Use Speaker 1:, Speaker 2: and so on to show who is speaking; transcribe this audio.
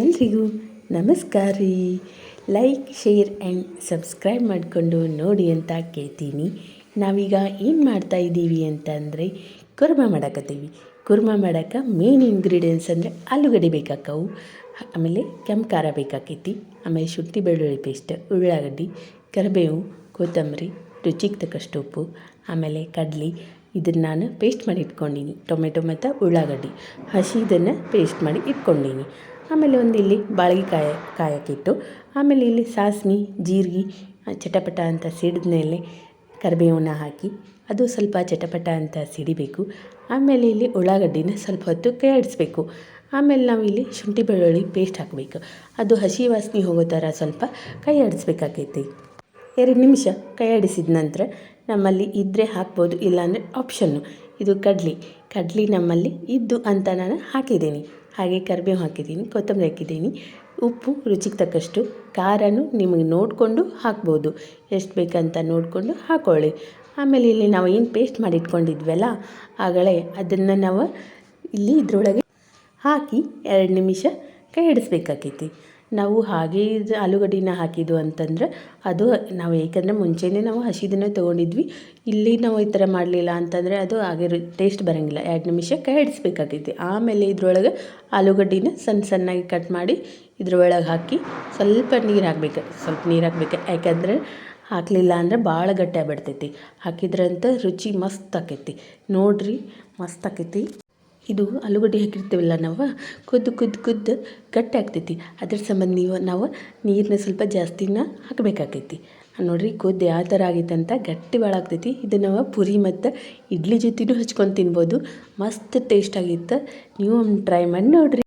Speaker 1: ಎಲ್ರಿಗೂ ನಮಸ್ಕಾರ ರೀ. ಲೈಕ್ ಶೇರ್ ಆ್ಯಂಡ್ ಸಬ್ಸ್ಕ್ರೈಬ್ ಮಾಡಿಕೊಂಡು ನೋಡಿ ಅಂತ ಕೇಳ್ತೀನಿ. ನಾವೀಗ ಏನು ಮಾಡ್ತಾ ಇದ್ದೀವಿ ಅಂತಂದರೆ ಕುರ್ಮ ಮಾಡಕತ್ತೀವಿ. ಕುರ್ಮ ಮಾಡಕ್ಕೆ ಮೇನ್ ಇಂಗ್ರೀಡಿಯೆಂಟ್ಸ್ ಅಂದರೆ ಆಲೂಗಡ್ಡೆ ಬೇಕಾಕವು, ಆಮೇಲೆ ಕೆಂಪು ಖಾರ ಬೇಕಾಕೈತಿ, ಆಮೇಲೆ ಶುಂಠಿ ಬೆಳ್ಳುಳ್ಳಿ ಪೇಸ್ಟ್ ಉಳ್ಳಾಗಡ್ಡಿ, ಕರಿಬೇವು, ಕೊತ್ತಂಬರಿ, ರುಚಿಗೆ ತಕ್ಕಷ್ಟು ಉಪ್ಪು, ಆಮೇಲೆ ಕಡ್ಲಿ. ಇದನ್ನು ನಾನು ಪೇಸ್ಟ್ ಮಾಡಿ ಇಟ್ಕೊಂಡೀನಿ. ಟೊಮೆಟೊ ಮತ್ತು ಉಳ್ಳಾಗಡ್ಡಿ. ಹಸಿದನ್ನು ಪೇಸ್ಟ್ ಮಾಡಿ ಇಟ್ಕೊಂಡೀನಿ. ಆಮೇಲೆ ಒಂದು ಇಲ್ಲಿ ಬಾಳ್ಗೆ ಕಾಯ, ಕಾಯಕ್ಕಿಟ್ಟು, ಆಮೇಲೆ ಇಲ್ಲಿ ಸಾಸ್ವೆ ಜೀರಿಗೆ ಚಟಪಟ ಅಂತ ಸಿಡಿದ ಮೇಲೆ ಕರಿಬೇವನ್ನ ಹಾಕಿ, ಅದು ಸ್ವಲ್ಪ ಚಟಪಟ ಅಂತ ಸಿಡಿಬೇಕು. ಆಮೇಲೆ ಇಲ್ಲಿ ಉಳ್ಳಾಗಡ್ಡಿನ ಸ್ವಲ್ಪ ಹೊತ್ತು ಕೈಯಾಡಿಸ್ಬೇಕು ಆಮೇಲೆ ನಾವು ಇಲ್ಲಿ ಶುಂಠಿ ಬೆಳ್ಳುಳ್ಳಿ ಪೇಸ್ಟ್ ಹಾಕಬೇಕು. ಅದು ಹಸಿ ವಾಸನೆ ಹೋಗೋ ಥರ ಸ್ವಲ್ಪ ಕೈ ಆಡಿಸ್ಬೇಕಾಗೈತಿ ಎರಡು ನಿಮಿಷ ಕೈ ಆಡಿಸಿದ ನಂತರ ನಮ್ಮಲ್ಲಿ ಇದ್ದರೆ ಹಾಕ್ಬೋದು, ಇಲ್ಲಾಂದರೆ ಆಪ್ಷನ್ನು ಇದು ಕಡ್ಲಿ. ಕಡ್ಲಿ ನಮ್ಮಲ್ಲಿ ಇದ್ದು ಅಂತ ನಾನು ಹಾಕಿದ್ದೀನಿ. ಹಾಗೆ ಕರಿಬೇವು ಹಾಕಿದ್ದೀನಿ, ಕೊತ್ತಂಬರಿ ಹಾಕಿದ್ದೀನಿ. ಉಪ್ಪು ರುಚಿಗೆ ತಕ್ಕಷ್ಟು ಖಾರನೂ ನಿಮಗೆ ನೋಡಿಕೊಂಡು ಹಾಕ್ಬೋದು. ಎಷ್ಟು ಬೇಕಂತ ನೋಡಿಕೊಂಡು ಹಾಕ್ಕೊಳ್ಳಿ ಆಮೇಲೆ ಇಲ್ಲಿ ನಾವು ಏನು ಪೇಸ್ಟ್ ಮಾಡಿ ಇಟ್ಕೊಂಡಿದ್ವಲ್ಲ ಆಗಲೇ ಅದನ್ನು ನಾವು ಇಲ್ಲಿ ಇದರೊಳಗೆ ಹಾಕಿ ಎರಡು ನಿಮಿಷ ಕೈ ಆಡಿಸ್ಬೇಕಾಕೈತಿ ನಾವು ಹಾಗೆ ಇದು ಆಲೂಗಡ್ಡಿನ ಹಾಕಿದ್ದು ಅಂತಂದ್ರೆ ಅದು ನಾವು ಏಕೆಂದರೆ ಮುಂಚೆನೇ ನಾವು ಹಸಿದನ್ನೇ ತೊಗೊಂಡಿದ್ವಿ. ಇಲ್ಲಿ ನಾವು ಈ ಥರ ಮಾಡಲಿಲ್ಲ ಅಂತಂದರೆ ಅದು ಹಾಗೆ ಟೇಸ್ಟ್ ಬರೋಂಗಿಲ್ಲ. ಎರಡು ನಿಮಿಷ ಕೈ ಆಮೇಲೆ ಇದ್ರೊಳಗೆ ಆಲೂಗಡ್ಡಿನ ಸಣ್ಣ ಸಣ್ಣಗೆ ಕಟ್ ಮಾಡಿ ಇದ್ರೊಳಗೆ ಹಾಕಿ ಸ್ವಲ್ಪ ನೀರು ಹಾಕ್ಬೇಕು, ಸ್ವಲ್ಪ ನೀರು ಹಾಕ್ಬೇಕು. ಯಾಕಂದರೆ ಹಾಕಲಿಲ್ಲ ಅಂದರೆ ಭಾಳ ಗಟ್ಟಿ ಆಗ್ಬಿಡ್ತೈತಿ. ಹಾಕಿದ್ರಂತ ರುಚಿ ಮಸ್ತ್ ಆಕೈತಿ. ನೋಡಿರಿ, ಮಸ್ತ್ ಆಕೈತಿ. ಇದು ಆಲೂಗಡ್ಡೆ ಹಾಕಿರ್ತೇವಲ್ಲ ನಾವು, ಕುದ್ದು ಕುದ್ದು ಕುದ್ದು ಗಟ್ಟಿ ಆಗ್ತೈತಿ. ಅದ್ರ ಸಂಬಂಧ ನೀವು, ನಾವು ನೀರನ್ನ ಸ್ವಲ್ಪ ಜಾಸ್ತಿನ ಹಾಕಬೇಕಾಕೈತಿ. ನೋಡಿರಿ ಕುದ್ದು ಯಾವ ಥರ ಆಗೈತೆ ಅಂತ ಗಟ್ಟಿ ಭಾಳ ಆಗ್ತೈತಿ. ಇದು ನಾವು ಪುರಿ ಮತ್ತು ಇಡ್ಲಿ ಜೊತೆನೂ ಹಚ್ಕೊಂಡು ತಿನ್ಬೋದು. ಮಸ್ತ್ ಟೇಸ್ಟ್ ಆಗಿತ್ತು. ನೀವು ಟ್ರೈ ಮಾಡಿ ನೋಡಿರಿ.